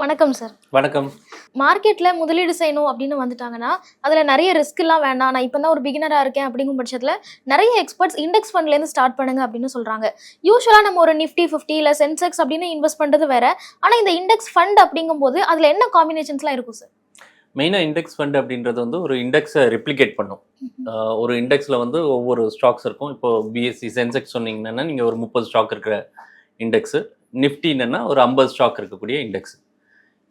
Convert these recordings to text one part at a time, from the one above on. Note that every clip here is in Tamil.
வணக்கம் சார் வணக்கம். மார்க்கெட்ல முதலீடு செய்யணும் அப்படின்னு வந்துட்டாங்கன்னா அதுல நிறைய ரிஸ்க் எல்லாம் வேண்டாம். நான் இப்போ தான் ஒரு பிகினரா இருக்கேன் அப்படிங்கும் பட்சத்துல நிறைய எக்ஸ்பர்ட்ஸ் இண்டெக்ஸ் ஃபண்ட்ல இருந்து ஸ்டார்ட் பண்ணுங்க அப்படின்னு சொல்றாங்க. யூஸ்வலா நம்ம ஒரு நிஃப்டி ஃபிஃப்டி இல்ல சென்செக்ஸ் அப்படின்னு இன்வெஸ்ட் பண்றது வேற. ஆனா இந்த இண்டெக்ஸ் ஃபண்ட் அப்படிங்கும்போது அதுல என்ன காம்பினேஷன்ஸ்லாம் இருக்கும் சார் மெயினாக இண்டெக்ஸ் ஃபண்ட் அப்படின்றது வந்து ஒரு இண்டெக்ஸை ரிப்ளிகேட் பண்ணும். ஒரு இண்டெக்ஸில் வந்து ஒவ்வொரு ஸ்டாக்ஸ் இருக்கும். இப்போ பிஎஸ்சி சென்செக்ஸ் சொன்னீங்கன்னா நீங்கள் ஒரு முப்பது ஸ்டாக் இருக்கிற இண்டெக்ஸு நிஃப்டின்னா ஒரு ஐம்பது ஸ்டாக் இருக்கக்கூடிய இண்டெக்ஸ்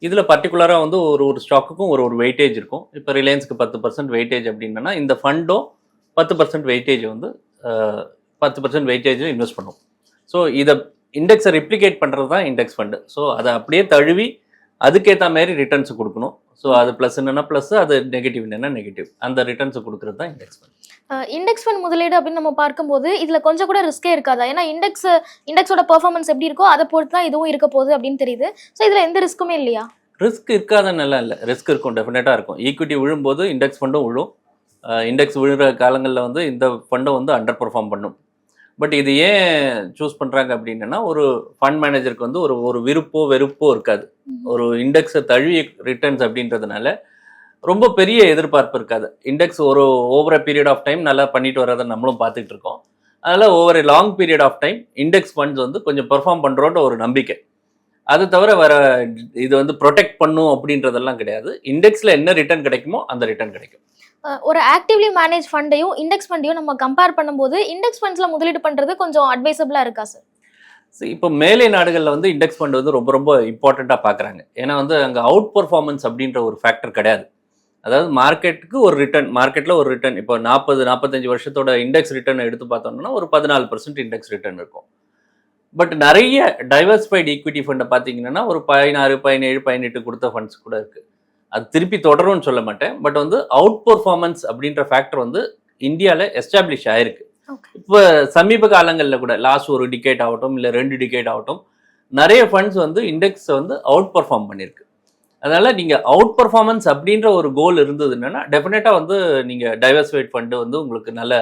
இதில் பர்டிகுலராக வந்து ஒரு ஒரு ஸ்டாக்குக்கும் ஒரு ஒரு வெயிட்டேஜ் இருக்கும். இப்போ ரிலையன்ஸுக்கு பத்து பர்சன்ட் வெயிட்டேஜ் அப்படின்னா இந்த ஃபண்டும் பத்து பர்சன்ட் வெயிட்டேஜ் வந்து பத்து பர்சன்ட் வெயிட்டேஜும் இன்வெஸ்ட் பண்ணும். ஸோ இதை இண்டெக்ஸை ரிப்ளிகேட் பண்ணுறது தான் இண்டெக்ஸ் ஃபண்டு ஸோ அதை அப்படியே தழுவி அதுக்கேற்ற மாதிரி ரிட்டர்ன்ஸ் கொடுக்கணும். ஸோ அது ப்ளஸ் என்னன்னா ப்ளஸ் அது நெகட்டிவ் என்னன்னா நெகட்டிவ் அந்த ரிட்டர்ன்ஸ் கொடுக்கறது தான் இண்டெக்ஸ் ஃபண்ட் இண்டெக்ஸ் ஃபண்ட் முதலீடு அப்படின்னு நம்ம பார்க்கும்போது இதுல கொஞ்சம் கூட ரிஸ்கே இருக்காதா. ஏன்னா இண்டெக்ஸ் இண்டெக்ஸோட பெர்ஃபார்மன்ஸ் எப்படி இருக்கோ அதை பொறுத்து தான் இதுவும் இருக்க போகுது அப்படின்னு தெரியுது. ஸோ இதுல எந்த ரிஸ்க்குமே இல்லையா? ரிஸ்க் இருக்காதன்னு நல்லா இல்லை. ரிஸ்க் இருக்கும் டெஃபினட்டாக இருக்கும். ஈக்விட்டி விழும்போது இண்டெக்ஸ் ஃபண்டும் விழும். இண்டெக்ஸ் விழுற காலங்களில் வந்து இந்த ஃபண்டும் வந்து அண்டர் பெர்ஃபார்ம் பண்ணும். பட் இது ஏன் சூஸ் பண்ணுறாங்க அப்படின்னா ஒரு ஃபண்ட் மேனேஜருக்கு வந்து ஒரு ஒரு விருப்போ வெறுப்போ இருக்காது. ஒரு இண்டெக்ஸை தழுவி ரிட்டர்ன்ஸ் அப்படின்றதுனால ரொம்ப பெரிய எதிர்பார்ப்பு இருக்காது. இண்டெக்ஸ் ஒரு ஓவர பீரியட் ஆஃப் டைம் நல்லா பண்ணிட்டு வரதை நம்மளும் பார்த்துட்டு இருக்கோம். அதனால் over long period of time index funds வந்து கொஞ்சம் பெர்ஃபார்ம் பண்ணுறோன்ற ஒரு நம்பிக்கை. அது தவிர வர இது வந்து ப்ரொடெக்ட் பண்ணும் அப்படின்றதெல்லாம் கிடையாது. இண்டெக்ஸில் என்ன ரிட்டர்ன் கிடைக்குமோ அந்த ரிட்டர்ன் கிடைக்கும். ஒரு ஆக்டிவ்லி மேனேஜ் ஃபண்டையும் இண்டெக்ஸ் ஃபண்டையும் நம்ம கம்பேர் பண்ணும்போது இண்டெக்ஸ் ஃபண்ட்ஸ்ல முதலீடு பண்றது கொஞ்சம் அட்வைசபிளா இருக்கா சார் இப்போ மேலை நாடுகளில் வந்து இண்டெக்ஸ் ஃபண்ட் வந்து ரொம்ப ரொம்ப இம்பார்ட்டண்ட்டாக பார்க்குறாங்க ஏன்னா வந்து அங்கே அவுட் பர்ஃபார்மன்ஸ் அப்படின்ற ஒரு ஃபேக்டர் கிடையாது. அதாவது மார்க்கெட்டுக்கு ஒரு ரிட்டர்ன் மார்க்கெட்டில் ஒரு ரிட்டர்ன் இப்போ நாற்பது நாற்பத்தஞ்சு வருஷத்தோட இண்டெக்ஸ் ரிட்டர்ன் எடுத்து பார்த்தோம்னா ஒரு பதினாலு பர்சன்ட் இண்டெக்ஸ் ரிட்டர்ன் இருக்கும். பட் நிறைய டைவர்ஸ்ஃபைடு ஈக்விட்டி ஃபண்டை பார்த்தீங்கன்னா ஒரு பதினாறு பதினேழு பதினெட்டு கொடுத்த ஃபண்ட்ஸ் கூட இருக்குது அது திருப்பி தொடரும்னு சொல்ல மாட்டேன். பட் வந்து அவுட் பர்ஃபார்மன்ஸ் அப்படின்ற ஃபேக்டர் வந்து இந்தியாவில் எஸ்டாப்ளிஷ் ஆயிருக்கு. இப்போ சமீப காலங்களில் கூட லாஸ்ட் ஒரு டிகேட் ஆகட்டும் இல்லை ரெண்டு டிகேட் ஆகட்டும் நிறைய ஃபண்ட்ஸ் வந்து இண்டெக்ஸ் வந்து அவுட் பர்ஃபார்ம் பண்ணியிருக்கு அதனால நீங்கள் அவுட் பர்ஃபார்மன்ஸ் அப்படின்ற ஒரு கோல் இருந்ததுன்னா டெஃபினட்டாக வந்து நீங்கள் டைவர்சிஃபைட் ஃபண்டு வந்து உங்களுக்கு நல்ல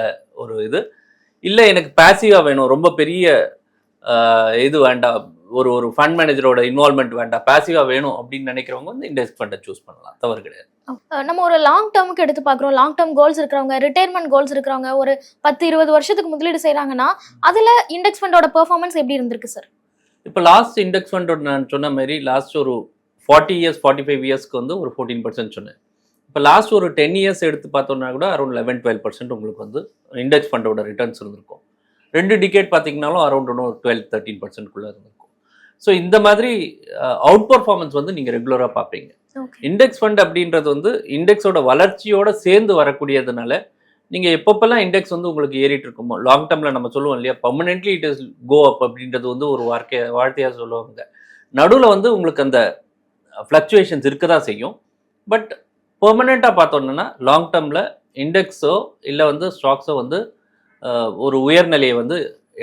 ஒரு இது. இல்லை எனக்கு பேசிவாக வேணும் ரொம்ப பெரிய இது வேண்டாம் ஒரு ஒரு ஃபண்ட் மேனேஜரோட இன்வால்மெண்ட் வேண்டாம் பேசிவாக வேணும் அப்படின்னு நினைக்கிறவங்க வந்து இண்டெக்ஸ் ஃபண்டை சூஸ் பண்ணலாம். தவறு கிடையாது. நம்ம ஒரு லாங் டேர்முக்கு எடுத்து பார்க்குறோம். லாங் டேர்ம் கோல்ஸ் இருக்கிறவங்க ரிட்டையர்மெண்ட் கோல்ஸ் இருக்கிறவங்க ஒரு பத்து இருபது வருஷத்துக்கு முதலீடு செய்றாங்கன்னா அதுல இண்டெக்ஸ் ஃபண்டோட பெர்ஃபார்மன்ஸ் எப்படி இருந்திருக்கு சார் இப்போ லாஸ்ட் இண்டெக்ஸ் ஃபண்டோட நான் சொன்ன மாதிரி லாஸ்ட் ஒரு ஃபார்ட்டி இயர்ஸ் ஃபார்ட்டி ஃபைவ் இயர்ஸ்க்கு வந்து ஒரு ஃபோர்டீன் பர்சன்ட் சொன்னேன். இப்போ லாஸ்ட் ஒரு டென் இயர்ஸ் எடுத்து பார்த்தோம்னா கூட அரௌண்ட் லெவன் டுவெல் பர்சன்ட் உங்களுக்கு வந்து இண்டெக்ஸ் ஃபண்டோட ரிட்டர்ன்ஸ் இருந்திருக்கும். ரெண்டு டிகேட் பார்த்தீங்கனாலும் அரௌண்ட் ஒன்று டுவெல் தேர்ட்டீன் பர்சன்ட்குள்ளே இருந்திருக்கும். ஸோ இந்த மாதிரி அவுட் பர்ஃபார்மன்ஸ் வந்து நீங்கள் ரெகுலராக பார்ப்பீங்க. இண்டெக்ஸ் ஃபண்ட் அப்படின்றது வந்து இண்டெக்ஸோட வளர்ச்சியோட சேர்ந்து வரக்கூடியதுனால நீங்க எப்பப்பெல்லாம் இண்டெக்ஸ் வந்து உங்களுக்கு ஏறிட்டு இருக்குமோ லாங் டேர்ம்ல நம்ம சொல்லுவோம் இல்லையா permanently it is go up அப்படின்றது வந்து ஒரு வார்த்தை வார்த்தையா சொல்லுவாங்க. நடுவில் வந்து உங்களுக்கு அந்த ஃப்ளக்சுவேஷன்ஸ் இருக்க தான் செய்யும். பட் பெர்மனெண்ட்டாக பார்த்தோம்னா லாங் டேர்மில் இண்டெக்ஸோ இல்லை வந்து ஸ்டாக்ஸோ வந்து ஒரு உயர்நிலையை வந்து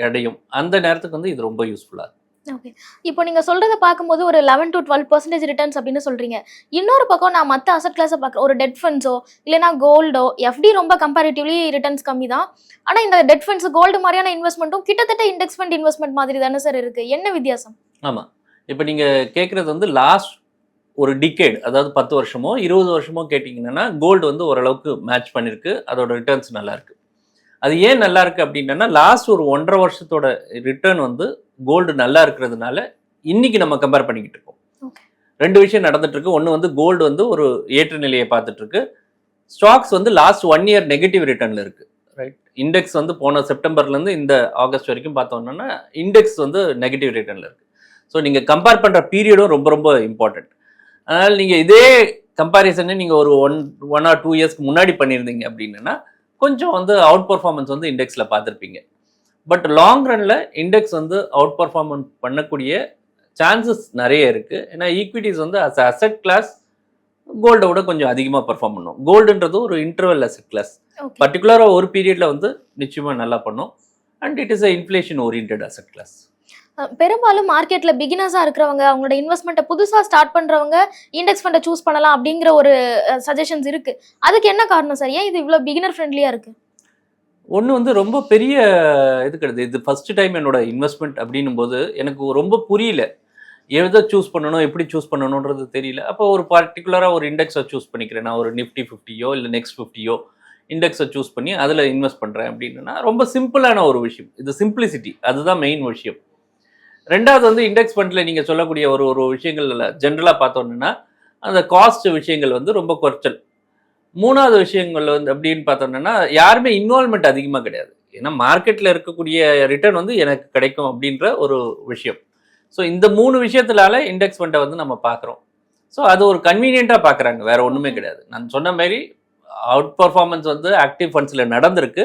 அடையும். அந்த நேரத்துக்கு வந்து இது ரொம்ப யூஸ்ஃபுல்லாக இருக்கும் ஓகே இப்போ நீங்க சொல்றத பார்க்கும்போது ஒரு eleven to twelve percentage returns அப்படின்னு சொல்றீங்க. இன்னொரு பக்கம் நான் மற்ற அசட் கிளாஸை பார்க்குறேன் ஒரு டெட் ஃபண்ட்ஸோ இல்லைனா கோல்டோ எஃப்டி ரொம்ப கம்பேரிட்டிவ்லி ரிட்டர்ன்ஸ் கம்மி தான். ஆனா இந்த டெட் ஃபண்ட்ஸ் கோல்டு மாதிரியான இன்வெஸ்ட்மெண்ட்டும் கிட்டத்தட்ட இண்டெக்ஸ் ஃபண்ட் இன்வெஸ்ட்மெண்ட் மாதிரி தானே சார் இருக்கு. என்ன வித்தியாசம்? ஆமாம் இப்போ நீங்கள் கேட்குறது வந்து லாஸ்ட் ஒரு டிகேட் அதாவது பத்து வருஷமோ இருபது வருஷமோ கேட்டிங்கன்னா கோல்டு வந்து ஓரளவுக்கு மேட்ச் பண்ணியிருக்கு அதோட ரிட்டர்ன்ஸ் நல்லா இருக்கு. அது ஏன் நல்லா இருக்கு அப்படின்னா லாஸ்ட் ஒரு ஒன்றரை வருஷத்தோட ரிட்டர்ன் வந்து கோல்டு நல்லா இருக்கிறதுனால இன்னைக்கு நம்ம கம்பேர் பண்ணிக்கிட்டு இருக்கோம். ரெண்டு விஷயம் நடந்துட்டு இருக்கு. ஒன்று வந்து கோல்டு வந்து ஒரு ஏற்ற நிலையை பார்த்துட்டு இருக்கு. ஸ்டாக்ஸ் வந்து லாஸ்ட் ஒன் இயர் நெகட்டிவ் ரிட்டர்ன்ல இருக்கு. ரைட் இண்டெக்ஸ் வந்து போன செப்டம்பர்லேருந்து இந்த ஆகஸ்ட் வரைக்கும் பார்த்தோம்னா இண்டெக்ஸ் வந்து நெகட்டிவ் ரிட்டர்ன்ல இருக்கு. ஸோ நீங்கள் கம்பேர் பண்ணுற பீரியடும் ரொம்ப ரொம்ப இம்பார்ட்டன்ட் அதனால் நீங்கள் இதே கம்பேரிசனை நீங்கள் ஒரு ஒன் ஒன் ஆர் டூ இயர்ஸ்க்கு முன்னாடி பண்ணியிருந்தீங்க அப்படின்னா கொஞ்சம் வந்து அவுட் பர்ஃபார்மன்ஸ் வந்து இண்டெக்ஸில் பார்த்துருப்பீங்க. பட் லாங் ரனில் இண்டெக்ஸ் வந்து அவுட் பர்ஃபார்மன்ஸ் பண்ணக்கூடிய சான்சஸ் நிறைய இருக்குது ஏன்னா ஈக்விட்டிஸ் வந்து அஸ் அசட் கிளாஸ் கோல்டை விட கொஞ்சம் அதிகமாக பெர்ஃபார்ம் பண்ணும். கோல்டுன்றது ஒரு இன்டர்வல் அசட் கிளாஸ் பர்டிகுலராக ஒரு பீரியடில் வந்து நிச்சயமாக நல்லா பண்ணும். And it is a inflation orient asset class பெரும்பாலும் மார்க்கெட்டில் பிகினர்ஸாக இருக்கிறவங்க அவங்களோட இன்வெஸ்ட்மெண்ட்டை புதுசாக ஸ்டார்ட் பண்ணுறவங்க இண்டெக்ஸ் ஃபண்டை சூஸ் பண்ணலாம் அப்படிங்கிற ஒரு சஜஷன்ஸ் இருக்குது அதுக்கு என்ன காரணம் சார் ஏன் இது இவ்வளோ பிகினர் ஃப்ரெண்ட்லியாக இருக்குது ஒன்று வந்து ரொம்ப பெரிய இது கிடையாது. இது ஃபஸ்ட்டு டைம் என்னோட இன்வெஸ்ட்மெண்ட் அப்படின்னும் போது எனக்கு ரொம்ப புரியல. எதை சூஸ் பண்ணணும் எப்படி சூஸ் பண்ணணுன்றது தெரியல. அப்போ ஒரு பர்டிகுலராக ஒரு இண்டெக்ஸை சூஸ் பண்ணிக்கிறேன். நான் ஒரு நிஃப்டி ஃபிஃப்டியோ இல்லை நெக்ஸ்ட் ஃபிஃப்டியோ இண்டெக்ஸை சூஸ் பண்ணி அதில் இன்வெஸ்ட் பண்ணுறேன் அப்படின்னா ரொம்ப சிம்பிளான ஒரு விஷயம். இது சிம்பிளிசிட்டி அதுதான் மெயின் விஷயம். ரெண்டாவது வந்து இண்டெக்ஸ் ஃபண்டில் நீங்கள் சொல்லக்கூடிய ஒரு ஒரு விஷயங்கள்ல ஜென்ரலாக பார்த்தோன்னா அந்த காஸ்ட் விஷயங்கள் வந்து ரொம்ப குறைச்சல். மூணாவது விஷயங்கள் வந்து அப்படின்னு பார்த்தோம்னா யாருமே இன்வால்மெண்ட் அதிகமாக கிடையாது. ஏன்னா மார்க்கெட்டில் இருக்கக்கூடிய ரிட்டர்ன் வந்து எனக்கு கிடைக்கும் அப்படின்ற ஒரு விஷயம். ஸோ இந்த மூணு விஷயத்தினால இண்டெக்ஸ் ஃபண்டை வந்து நம்ம பார்க்குறோம். ஸோ அது ஒரு கன்வீனியண்ட்டாக பார்க்குறாங்க. வேற ஒன்றுமே கிடையாது. நான் சொன்ன மாதிரி அவுட் பர்ஃபார்மன்ஸ் வந்து ஆக்டிவ் ஃபண்ட்ஸில் நடந்திருக்கு.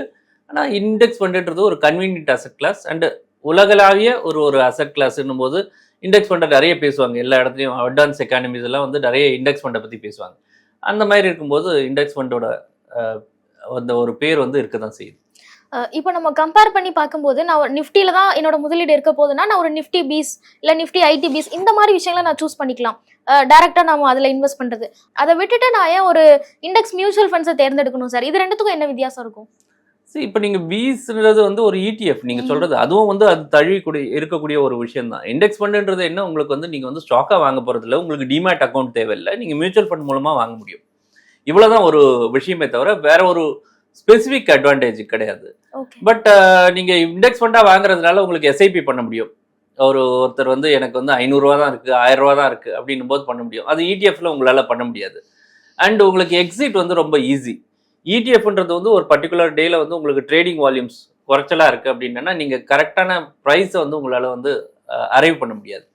ஆனால் இண்டெக்ஸ் ஃபண்டுன்றது ஒரு கன்வீனியன்ட் அசட் கிளாஸ் அண்டு உலகளாவிய ஒரு ஒரு அசட் கிளாஸ்ன்னும் போது இண்டெக்ஸ் ஃபண்டை நிறைய பேசுவாங்க. எல்லா இடத்துலையும் அட்வான்ஸ் எக்கானமிஸ் எல்லாம் வந்து நிறைய இண்டெக்ஸ் ஃபண்டை பற்றி பேசுவாங்க. அந்த மாதிரி இருக்கும்போது இண்டெக்ஸ் ஃபண்டோட அந்த ஒரு பேர் வந்து இருக்க தான் செய்யுது இப்போ நம்ம கம்பேர் பண்ணி பார்க்கும்போது நான் ஒரு நிஃப்டியில தான் என்னோட முதலீடு இருக்க போகுதுன்னா நான் ஒரு நிஃப்டி பீஸ் இல்லை நிஃப்டி ஐடி பீஸ் இந்த மாதிரி விஷயங்களை நான் சூஸ் பண்ணிக்கலாம். டேரெக்டாக நாம அதில் இன்வெஸ்ட் பண்ணுறது அதை விட்டுட்டு நான் ஏன் ஒரு இண்டெக்ஸ் மியூச்சுவல் ஃபண்ட்ஸை தேர்ந்தெடுக்கணும் சார்? இது ரெண்டுத்துக்கும் என்ன வித்தியாசம் இருக்கும்? சரி இப்போ நீங்கள் பீஸ்ன்றது வந்து ஒரு ETF நீங்கள் ம். சொல்கிறது அதுவும் வந்து அது தழுவிக்கூடிய இருக்கக்கூடிய ஒரு விஷயம் தான். இண்டெக்ஸ் ஃபண்டுன்றது என்ன? உங்களுக்கு வந்து நீங்கள் வந்து ஸ்டாக்காக வாங்க போகிறதில்ல உங்களுக்கு டிமேட் அக்கௌண்ட் தேவையில்லை. நீங்கள் மியூச்சுவல் ஃபண்ட் மூலமாக வாங்க முடியும். இவ்வளோதான் ஒரு விஷயமே தவிர வேற ஒரு ஸ்பெசிஃபிக் அட்வான்டேஜ் கிடையாது. பட் நீங்கள் இண்டெக்ஸ் ஃபண்டாக வாங்குறதுனால உங்களுக்கு எஸ்ஐபி பண்ண முடியும். ஒரு ஒருத்தர் வந்து எனக்கு வந்து ஐநூறுரூவா தான் இருக்குது ஆயிரம் ரூபா தான் இருக்குது அப்படின்னும் போது பண்ண முடியும். அது இடிஎஃப்ல உங்களால் பண்ண முடியாது. அண்ட் உங்களுக்கு எக்ஸிட் வந்து ரொம்ப ஈஸி இடிஎஃப்ன்றது வந்து ஒரு பர்டிகுலர் டேல வந்து உங்களுக்கு ட்ரேடிங் வால்யூம்ஸ் குறைச்சலாக இருக்குது அப்படின்னா நீங்கள் கரெக்டான ப்ரைஸை வந்து உங்களால் வந்து அரைவ் பண்ண முடியாது.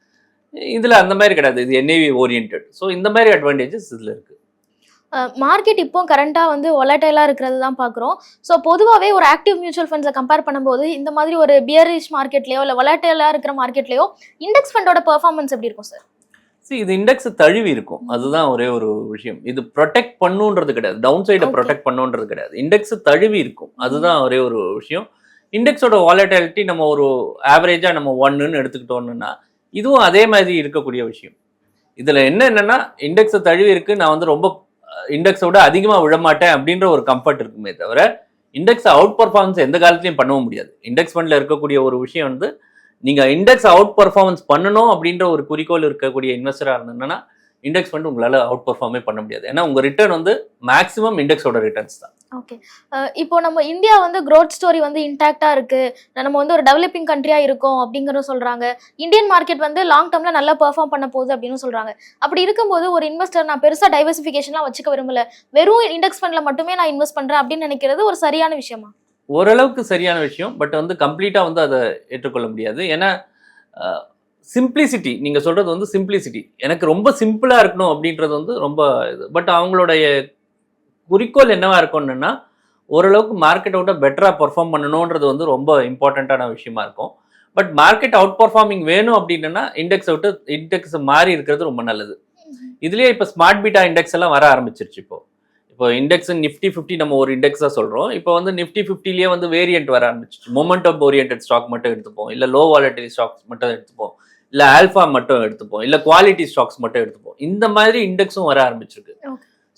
இதில் அந்த மாதிரி கிடையாது. இது என்ஏவி ஓரியன்ட் ஸோ இந்த மாதிரி அட்வான்டேஜஸ் இதில் இருக்குது மார்க்கெட் இப்போ கரண்ட்டாக வந்து ஒலட்டைலாக இருக்கிறது தான் பார்க்குறோம். ஸோ பொதுவாகவே ஒரு ஆக்டிவ் மியூச்சுவல் ஃபண்ட்ஸை கம்பேர் பண்ணும்போது இந்த மாதிரி ஒரு பியரிஷ் மார்க்கெட்லேயோ இல்லை ஒலட்டைலாக இருக்கிற மார்க்கெட்லேயோ இண்டெக்ஸ் ஃபண்டோட பெர்ஃபார்மன்ஸ் எப்படி இருக்கும் சார் See, இது இண்டெக்ஸ் தழுவி இருக்கும். அதுதான் ஒரே ஒரு விஷயம். இது ப்ரொடெக்ட் பண்ணுன்றது கிடையாது. டவுன் சைடை. ப்ரொடெக்ட் பண்ணுன்றது கிடையாது. இண்டெக்ஸ் தழுவி இருக்கும். அதுதான் ஒரே ஒரு விஷயம். இண்டெக்ஸோட வாலட்டாலிட்டி நம்ம ஒரு ஆவரேஜா நம்ம ஒன்னுன்னு எடுத்துக்கிட்டோம்னா இதுவும் அதே மாதிரி இருக்கக்கூடிய விஷயம். இதுல என்ன என்னன்னா இண்டெக்ஸை தழுவி இருக்கு. நான் வந்து ரொம்ப இண்டெக்ஸை விட அதிகமா விழமாட்டேன் அப்படின்ற ஒரு கம்ஃபர்ட் இருக்குமே தவிர இண்டெக்ஸ் அவுட் பர்ஃபார்மன்ஸ் எந்த காலத்துலையும் பண்ணவும் முடியாது. இண்டெக்ஸ் ஃபண்ட்ல இருக்கக்கூடிய ஒரு விஷயம் வந்து நீங்க இண்டெக்ஸ் அவுட் பர்ஃபார்மன்ஸ் பண்ணணும் அப்படின்ற ஒரு குறிக்கோள் இருக்கக்கூடிய இன்வெஸ்டராக இருந்ததுன்னா இண்டெக்ஸ் ஃபண்ட் உங்களால அவுட் பர்ஃபார்மே பண்ண முடியாது. ஏன்னா உங்க ரிட்டர்ன் வந்து மேக்ஸிமம் இண்டெக்ஸோட ரிட்டர்ன்ஸ் தான். ஓகே இப்போ நம்ம இந்தியா வந்து க்ரோத் ஸ்டோரி வந்து இன்டாக்டாக இருக்கு. நம்ம வந்து ஒரு டெவலப்பிங் கண்ட்ரியா இருக்கோம் அப்படிங்கிறத சொல்றாங்க. இந்தியன் மார்க்கெட் வந்து லாங் டேர்மில் நல்லா பெர்ஃபார்ம் பண்ண போகுது அப்படின்னு சொல்றாங்க. அப்படி இருக்கும்போது ஒரு இன்வெஸ்டர் நான் பெருசா டைவர்சிஃபிகேஷன்லாம் வச்சுக்க விரும்பல. வெறும் இண்டெக்ஸ் ஃபண்ட்ல மட்டுமே நான் இன்வெஸ்ட் பண்றேன் அப்படின்னு நினைக்கிறது ஒரு சரியான விஷயமா? ஓரளவுக்கு சரியான விஷயம் பட் வந்து கம்ப்ளீட்டா வந்து அதை ஏற்றுக்கொள்ள முடியாது. ஏன்னா சிம்பிளிசிட்டி நீங்க சொல்றது வந்து சிம்பிளிசிட்டி. எனக்கு ரொம்ப சிம்பிளா இருக்கணும் அப்படின்றது வந்து ரொம்ப இது. பட் அவங்களுடைய குறிக்கோள் என்னவா இருக்கும்னா ஓரளவுக்கு மார்க்கெட்டோட பெட்டரா பெர்ஃபார்ம் பண்ணணுன்றது வந்து ரொம்ப இம்பார்ட்டண்ட்டான விஷயமா இருக்கும். பட் மார்க்கெட் அவுட் பர்ஃபார்மிங் வேணும் அப்படின்னா இண்டெக்ஸ் விட்டு இண்டெக்ஸ் மாறி இருக்கிறது ரொம்ப நல்லது. இதுலயே இப்போ ஸ்மார்ட் பீட்டா இண்டெக்ஸ் எல்லாம் வர ஆரம்பிச்சிருச்சு இப்போ. இப்போ இண்டெக்ஸ் நிஃப்டி ஃபிஃப்டி நம்ம ஒரு இண்டெக்ஸாக சொல்கிறோம் இப்போ வந்து நிஃப்டி ஃபிஃப்டிலேயே வந்து வேரியன்ட் வர ஆரம்பிச்சிச்சு. மொமெண்டம் ஓரியன்ட் ஸ்டாக் மட்டும் எடுத்துப்போம். இல்லை லோ வாலட்டிலி ஸ்டாக்ஸ் மட்டும் எடுத்துப்போம். இல்லை ஆல்ஃபா மட்டும் எடுத்துப்போம். இல்லை குவாலிட்டி ஸ்டாக்ஸ் மட்டும் எடுத்துப்போம். இந்த மாதிரி இண்டெக்ஸும் வர ஆரம்பிச்சிருக்கு.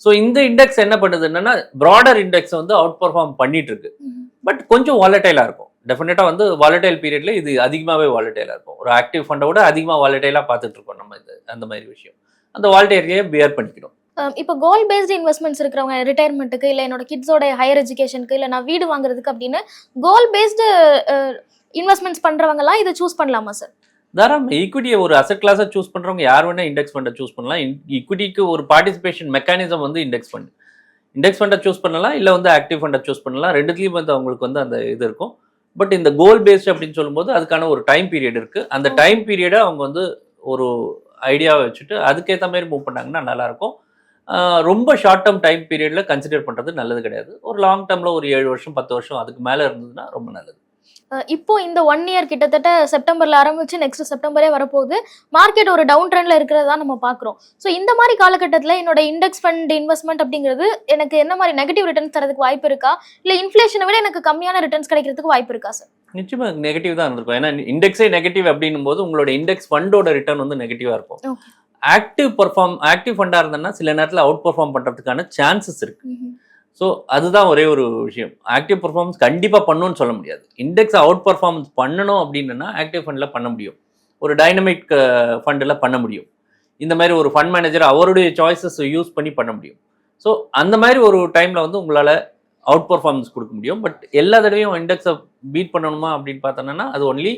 ஸோ இந்த இண்டெக்ஸ் என்ன பண்ணுதுன்னா ப்ராடர் இண்டெக்ஸ் வந்து அவுட் பர்ஃபார்ம் பண்ணிட்டு இருக்கு பட் கொஞ்சம் வாலட்டைலாக இருக்கும். டெஃபினட்டாக வந்து வாலட்டைல் பீரியட்ல இது அதிகமாகவே வாலட்டைலாக இருக்கும். ஒரு ஆக்டிவ் ஃபண்டை விட அதிகமாக வாலட்டைலாக பார்த்துட்டு இருக்கோம் நம்ம இது அந்த மாதிரி விஷயம். அந்த வாலட்டைலையே பியர் பண்ணிக்கணும். இப்போ கோல் பேஸ்டு இன்வெஸ்ட்மெண்ட்ஸ் இருக்கிறவங்க ரிட்டையர்மெண்ட்டுக்கு இல்லை என்னோட கிட்ஸோட ஹையர் எஜுகேஷனுக்கு இல்லை நான் வீடு வாங்குறதுக்கு அப்படின்னு கோல் பேஸ்டு இன்வெஸ்ட்மெண்ட்ஸ் பண்றவங்கலாம் இதை சூஸ் பண்ணலாமா சார் தாராளம் ஈக்விட்டியை ஒரு அசட் கிளாஸை சூஸ் பண்ணுறவங்க யார் வேணால் இண்டெக்ஸ் ஃபண்டை சூஸ் பண்ணலாம். ஈக்விட்டிக்கு ஒரு பார்ட்டிசிபேஷன் மெக்கானிசம் வந்து இண்டெக்ஸ் ஃபண்ட் இண்டெக்ஸ் ஃபண்டை சூஸ் பண்ணலாம் இல்லை வந்து ஆக்டிவ் ஃபண்டை சூஸ் பண்ணலாம். ரெண்டுத்துலேயும் வந்து அவங்களுக்கு வந்து அந்த இது இருக்கும். பட் இந்த கோல் பேஸ்ட் அப்படின்னு சொல்லும்போது அதுக்கான ஒரு டைம் பீரியட் இருக்குது அந்த. டைம் பீரியடை அவங்க வந்து ஒரு ஐடியாவை வச்சுட்டு அதுக்கேற்ற மாதிரி மூவ் பண்ணாங்கன்னா நல்லாயிருக்கும் ரொம்ப ஷார்ட் டேர்ம் டைம் பீரியடில் கன்சிடர் பண்ணுறது நல்லது கிடையாது. ஒரு லாங் டேர்மில் ஒரு ஏழு வருஷம் பத்து வருஷம் அதுக்கு மேலே இருந்ததுன்னா ரொம்ப நல்லது. இப்போ இந்த ஒன் இயர் கிட்டத்தட்ட செப்டம்பர்ல ஆரம்பிச்சு நெக்ஸ்ட் செப்டம்பரே வரப்போகுது. மார்க்கெட் ஒரு டவுன் ட்ரெண்ட்ல இருக்கிறதா நம்ம பார்க்குறோம் ஸோ இந்த மாதிரி காலகட்டத்தில் என்னோட இண்டெக்ஸ் ஃபண்ட் இன்வெஸ்ட்மெண்ட் அப்படிங்கிறது எனக்கு என்ன மாதிரி நெகட்டிவ் ரிட்டர்ன்ஸ் தரதுக்கு வாய்ப்பு இருக்கா? இல்லை இன்ஃப்ளேஷனை விட எனக்கு கம்மியான ரிட்டர்ன்ஸ் கிடைக்கிறதுக்கு வாய்ப்பு இருக்கா சார் நிச்சயமா நெகட்டிவ் தான் இருந்திருக்கும். ஏன்னா இண்டெக்ஸே நெகட்டிவ் அப்படின்னும் போது உங்களோட இண்டெக்ஸ் ஃபண்டோட ரிட்டர்ன் வந்து நெகட்டிவா இருக்கும். ஆக்டிவ் பர்ஃபார்ம் ஆக்டிவ் ஃபண்டா இருந்ததுன்னா சில நேரத்தில் அவுட் பர்ஃபார்ம் பண்றதுக்கான சான்சஸ் இருக்கு. ஸோ அதுதான் ஒரே ஒரு விஷயம். ஆக்டிவ் பர்ஃபார்மன்ஸ் கண்டிப்பா பண்ணணும்னு சொல்ல முடியாது. இண்டெக்ஸ் அவுட் பர்ஃபார்மன்ஸ் பண்ணணும் அப்படின்னா ஆக்டிவ் ஃபண்ட்ல பண்ண முடியும். ஒரு டைனமிக் ஃபண்டில் பண்ண முடியும். இந்த மாதிரி ஒரு ஃபண்ட் மேனேஜர் அவருடைய சாய்ஸஸ் யூஸ் பண்ணி பண்ண முடியும். ஸோ அந்த மாதிரி ஒரு டைமில் வந்து உங்களால் அவுட் பர்ஃபார்மன்ஸ் கொடுக்க முடியும். பட் எல்லா தடவையும் இண்டெக்ஸை பீட் பண்ணணுமா அப்படின்னு பார்த்தோன்னா அது ஒன்லி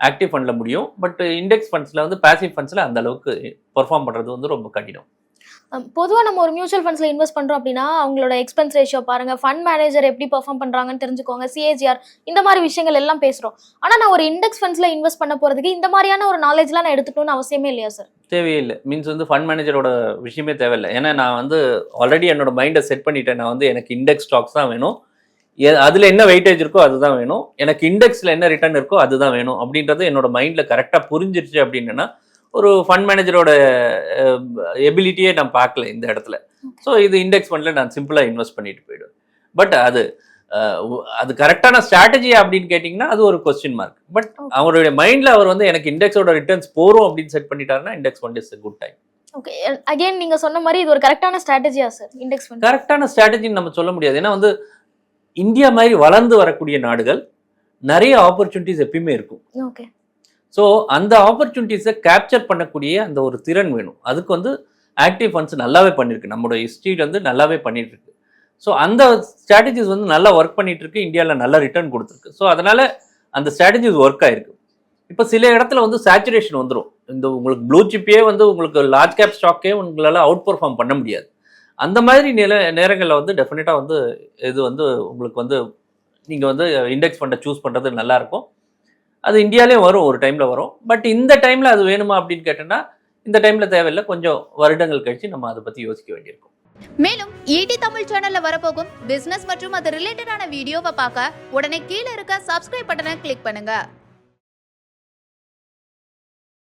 ஆக்டிவ் ஃபண்டில் முடியும். பட் இண்டெக்ஸ் ஃபண்ட்ஸில் வந்து பாசிவ் ஃபண்ட்ஸில் அந்த அளவுக்கு பெர்ஃபார்ம் பண்ணுறது வந்து ரொம்ப கடினம். பொதுவாக நம்ம ஒரு மியூச்சுவல் ஃபண்ட்ஸில் இன்வெஸ்ட் பண்ணுறோம் அப்படின்னா அவங்களோட எக்ஸ்பென்ஸ் ரேஷியோ பாருங்க. ஃபண்ட் மேனேஜர் எப்படி பெர்ஃபார்ம் பண்ணுறாங்கன்னு தெரிஞ்சுக்கோங்க. சிஏஜிஆர் இந்த மாதிரி விஷயங்கள் எல்லாம் பேசுகிறோம் ஆனால் நான் ஒரு இண்டெக்ஸ் ஃபண்ட்ஸில் இன்வெஸ்ட் பண்ண போகிறதுக்கு இந்த மாதிரியான ஒரு நாலேஜ்லாம் நான் எடுத்துக்கணும்னு அவசியமே இல்லையா சார் தேவையில்லை. மீன்ஸ் வந்து ஃபண்ட் மேனேஜரோட விஷயமே தேவையில்லை. ஏன்னா நான் வந்து ஆல்ரெடி என்னோட மைண்டை செட் பண்ணிட்டேன். நான் வந்து எனக்கு இண்டெக்ஸ் ஸ்டாக்ஸ் தான் வேணும். அதுல என்ன வெயிட்டேஜ் இருக்கோ அதுதான் வேணும். எனக்கு இண்டெக்ஸ்ல என்ன ரிட்டர்ன் இருக்கோ அதுதான் வேணும். அப்படின்றது என்னோட மைண்ட்ல கரெக்டா புரிஞ்சிருச்சு அப்படின்னா ஒரு ஃபண்ட் மேனேஜரோட எபிலிட்டியே நான் பார்க்கல இந்த இடத்துல. ஸோ இது இண்டெக்ஸ் ஃபண்ட்ல நான் சிம்பிளா இன்வெஸ்ட் பண்ணிட்டு போயிடுவேன். பட் அது அது கரெக்டான ஸ்ட்ராட்டஜி அப்படின்னு கேட்டிங்கன்னா அது ஒரு கொஸ்டின் மார்க் பட். அவருடைய மைண்ட்ல அவர் வந்து எனக்கு இண்டெக்ஸோட ரிட்டர்ன்ஸ் போறோம் அப்படின்னு செட் பண்ணிட்டாருன்னா index fund is good time okay again நீங்கள் சொன்ன மாதிரி இது ஒரு கரெக்டான ஸ்ட்ராட்டஜியா சார் இண்டெக்ஸ் ஃபண்ட் கரெக்டான ஸ்ட்ராட்டஜின்னு நம்ம சொல்ல முடியாது. ஏன்னா வந்து இந்தியா மாதிரி வளர்ந்து வரக்கூடிய நாடுகள் நிறைய ஆப்பர்ச்சுனிட்டிஸ் எப்பயுமே இருக்கும். ஓகே ஸோ அந்த ஆப்பர்ச்சுனிட்டிஸை கேப்சர் பண்ணக்கூடிய அந்த ஒரு திறன் வேணும். அதுக்கு வந்து ஆக்டிவ் ஃபண்ட்ஸ் நல்லாவே பண்ணியிருக்கு நம்மளோட ஹிஸ்ட்ரி வந்து நல்லாவே பண்ணிட்டு இருக்கு ஸோ அந்த ஸ்ட்ராட்டஜிஸ் வந்து நல்லா ஒர்க் பண்ணிட்டு இருக்கு இந்தியாவில் நல்ல ரிட்டர்ன் கொடுத்துருக்கு. ஸோ அதனால அந்த ஸ்ட்ராட்டஜிஸ் ஒர்க் ஆயிருக்கு. இப்போ சில இடத்துல வந்து சேச்சுரேஷன் வந்துடும் இந்த உங்களுக்கு ப்ளூ சிப்பே வந்து உங்களுக்கு லார்ஜ் கேப் ஸ்டாக்கே உங்களால் அவுட் பெர்ஃபார்ம் பண்ண முடியாது. அந்த மாதிரி நில நேரங்களில் வந்து டெஃபினட்டாக வந்து இது வந்து உங்களுக்கு வந்து நீங்கள் வந்து இண்டெக்ஸ் ஃபண்டை சூஸ் பண்ணுறது நல்லாயிருக்கும் அது இந்தியாலேயும் வரும் ஒரு டைமில் வரும். பட் இந்த டைமில் அது வேணுமா அப்படின்னு கேட்டோன்னா இந்த டைமில் தேவையில்லை. கொஞ்சம் வருடங்கள் கழிச்சு நம்ம அதை பற்றி யோசிக்க வேண்டியிருக்கும். மேலும் ஈடி தமிழ் சேனல்ல வரப்போகும் பிசினஸ் மற்றும் அது ரிலேட்டடான வீடியோவை பார்க்க உடனே கீழே இருக்க சப்ஸ்கிரைப் பட்டனை கிளிக் பண்ணுங்க.